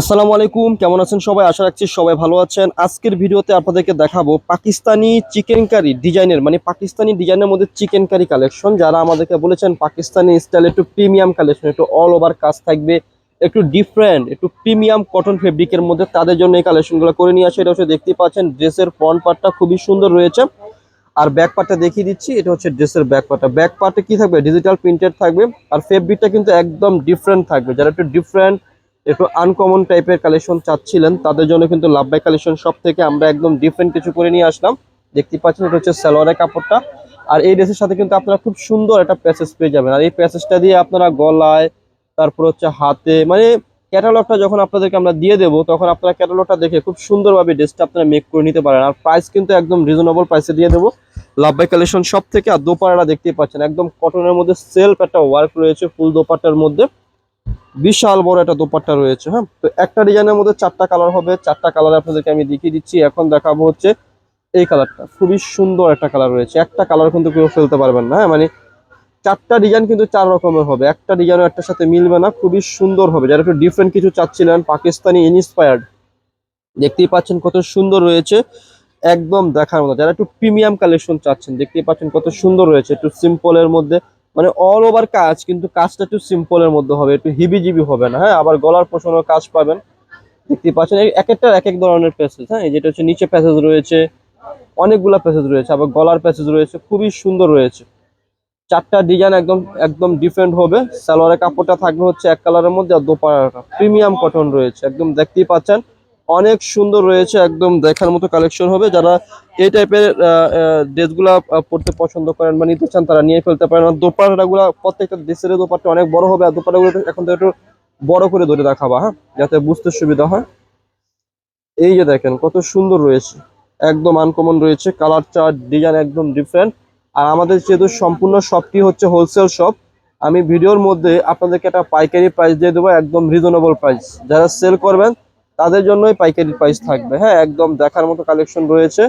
আসসালামু আলাইকুম, কেমন আছেন সবাই? আশা রাখছি সবাই ভালো আছেন। আজকের ভিডিওতে আপনাদেরকে দেখাবো পাকিস্তানি চিকেন কারি ডিজাইনের মানে পাকিস্তানি ডিজাইনের মধ্যে চিকেন কারি কালেকশন যারা আমাদেরকে বলেছেন পাকিস্তানি স্টাইল একটু প্রিমিয়াম কালেকশন একটু অল ওভার কাজ থাকবে, একটু ডিফারেন্ট একটু প্রিমিয়াম কটন ফেব্রিকের মধ্যে তাদের জন্য এই কালেকশনগুলো করে নিয়ে আসে। এটা হচ্ছে দেখতেই পাচ্ছেন ড্রেসের ফ্রন্ট পার্টটা খুবই সুন্দর রয়েছে। আর ব্যাক পার্টটা দেখিয়ে দিচ্ছি, এটা হচ্ছে ড্রেসের ব্যাক পার্টটা ব্যাক পার্টে কি থাকবে? ডিজিটাল প্রিন্টেড থাকবে। আর ফেব্রিকটা কিন্তু একদম ডিফারেন্ট থাকবে। যারা একটু ডিফারেন্ট একটু আনকমন টাইপের কালেকশন চাচ্ছিলেন, তাদের জন্য কিন্তু লাভ বাই কালেকশন সব থেকে আমরা একদম ডিফারেন্ট কিছু করে নিয়ে আসলাম। দেখতে পাচ্ছেন, এটা হচ্ছে সালোয়ারের কাপড়টা। আর এই ড্রেসের সাথে কিন্তু আপনারা খুব সুন্দর একটা প্যাসেজ পেয়ে যাবেন। আর এই প্যাসেজটা দিয়ে আপনারা গলায়, তারপর হচ্ছে হাতে মানে ক্যাটালগটা যখন আপনাদেরকে আমরা দিয়ে দেবো, তখন আপনারা ক্যাটালগটা দেখে খুব সুন্দরভাবে ড্রেসটা আপনারা মেক করে নিতে পারেন। আর প্রাইস কিন্তু একদম রিজনেবল প্রাইসে দিয়ে দেবো। লাভ বাই কালেকশন সব থেকে আর দোপাড়াটা দেখতেই পাচ্ছেন, একদম কটনের মধ্যে সেলফ একটা ওয়ার্ক রয়েছে, ফুল দোপাট্টার মধ্যে। বিশাল বড় একটা দোপাট্টা রয়েছে হ্যাঁ? তো একটা ডিজাইনের মধ্যে চারটা কালার হবে, চারটা কালার আপনাদেরকে আমি দেখিয়ে দিচ্ছি। এখন দেখাবো হচ্ছে এই কালারটা খুবই সুন্দর একটা কালার রয়েছে। একটা কালার কিন্তু কেউ ফেলতে পারবেন না হ্যাঁ? মানে চারটা ডিজাইন কিন্তু চার রকমের হবে। একটা ডিজাইনও একটার সাথে মিলবে না, খুবই সুন্দর হবে। যারা একটু ডিফারেন্ট কিছু চাচ্ছিলেন, পাকিস্তানি ইনস্পায়ার্ড দেখতেই পাচ্ছেন কত সুন্দর রয়েছে। একদম দেখার মতো। যারা একটু প্রিমিয়াম কালেকশন চাচ্ছেন, দেখতেই পাচ্ছেন কত সুন্দর রয়েছে। একটু সিম্পলের মধ্যে মানে অল ওভার কাজ, কিন্তু কাজটা একটু সিম্পলের মধ্যে হবে, একটু হিবি জিবি হবে না হ্যাঁ? আবার গলার পোষণের কাজ পাবেন। দেখতে পাচ্ছেন এক একটা, এক এক ধরনের প্যাসেজ হ্যাঁ? যেটা হচ্ছে নিচে প্যাসেজ রয়েছে, অনেকগুলা প্যাসেজ রয়েছে, আবার গলার প্যাসেজ রয়েছে, খুবই সুন্দর রয়েছে। চারটা ডিজাইন একদম একদম ডিফারেন্ট হবে। সালোয়ারের কাপড়টা থাকবে হচ্ছে এক কালারের মধ্যে, আর দোপাড়াটা প্রিমিয়াম কটন রয়েছে, একদম দেখতেই পাচ্ছেন। অনেক সুন্দর রয়েছে, একদম দেখার মতো কালেকশন হবে। যারা এই টাইপের ড্রেসগুলা পড়তে পছন্দ করেন বা নিতে চান, তারা নিয়ে ফেলতে পারেন। আর দোপাট্টাগুলো, প্রত্যেকটা দেশের দোপাট্টা অনেক বড় হবে, আর দোপাট্টাগুলো একটু- এখন তো একটু বড় করে ধরে দেখাবা হ্যাঁ? যাতে বুঝতে সুবিধা হয়। এই যে দেখেন, কত সুন্দর রয়েছে। একদম আনকমন রয়েছে কালার চার্ট ডিজাইন একদম ডিফারেন্ট আর আমাদের যেহেতু সম্পূর্ণ শপটি হচ্ছে হোলসেল শপ আমি ভিডিওর মধ্যে আপনাদেরকে একটা পাইকারি প্রাইস দিয়ে দেবো, একদম রিজনেবল প্রাইস যারা সেল করবেন তাদের জন্যই পাইকারি প্রাইস থাকবে। হ্যাঁ একদম দেখার মতো কালেকশন রয়েছে।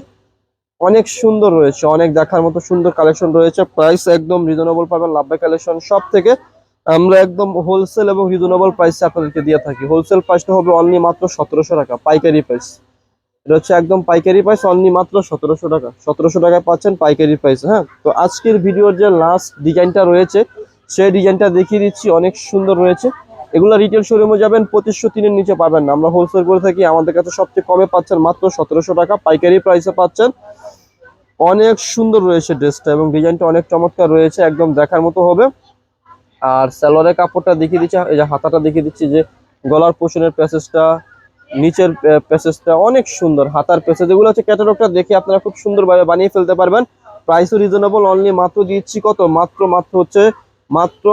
অনেক সুন্দর রয়েছে, অনেক দেখার মতো সুন্দর কালেকশন রয়েছে। প্রাইস একদম রিজনেবল পাবেন, লাভবাই কালেকশন সব থেকে। আমরা একদম হোলসেল এবং রিজনেবল প্রাইসে আপনাদেরকে দিয়ে থাকি। হোলসেল প্রাইসটা হবে অনলি মাত্র সতেরোশো টাকা, পাইকারি প্রাইস এটা হচ্ছে একদম পাইকারি প্রাইস অনলি মাত্র সতেরোশো টাকা। সতেরোশো টাকায় পাচ্ছেন পাইকারি প্রাইস হ্যাঁ? তো আজকের ভিডিওর যে লাস্ট ডিজাইনটা রয়েছে, সেই ডিজাইনটা দেখিয়ে দিচ্ছি, অনেক সুন্দর রয়েছে। এগুলো রিটেল শোরুমে যাবেন, পঁচিশশো তিনের নিচে পাবেন না। আমরা হোলসেল করে থাকি, আমাদের কাছে সবচেয়ে কমে পাচ্ছেন মাত্র সতেরোশো টাকা। পাইকারি প্রাইসে পাচ্ছেন। অনেক সুন্দর রয়েছে ড্রেসটা এবং ডিজাইনটা অনেক চমৎকার রয়েছে, একদম দেখার মতো হবে। আর সালোয়ারের কাপড়টা দেখিয়ে দিচ্ছি, এই যে হাতাটা দেখিয়ে দিচ্ছি যে গলার পোষণের প্যাসেজটা নিচের প্যাসেজটা অনেক সুন্দর। হাতার প্যাসেজ এগুলো হচ্ছে ক্যাটালগটা দেখে আপনারা খুব সুন্দরভাবে বানিয়ে ফেলতে পারবেন। প্রাইসও রিজনেবল অনলি মাত্র দিচ্ছি কত? মাত্র মাত্র হচ্ছে মাত্র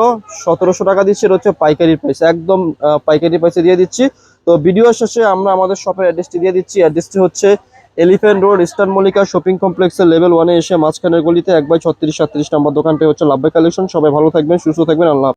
সতেরোশো টাকা দিচ্ছি, এটা হচ্ছে পাইকারি প্রাইস একদম পাইকারি প্রাইসে দিয়ে দিচ্ছি। তো ভিডিও শেষে আমরা আমাদের শপের অ্যাড্রেসটি দিয়ে দিচ্ছি। অ্যাড্রেসটি হচ্ছে Elephant Road Eastern Mallika Shopping কমপ্লেক্সের লেভেল ওয়ানে এসে মাঝখানের গলিতে এক বাই ছত্রিশ সাতত্রিশ নম্বর দোকানটি হচ্ছে লাভবাই কালেকশন সবাই ভালো থাকবেন, সুস্থ থাকবেন, আল্লাহ।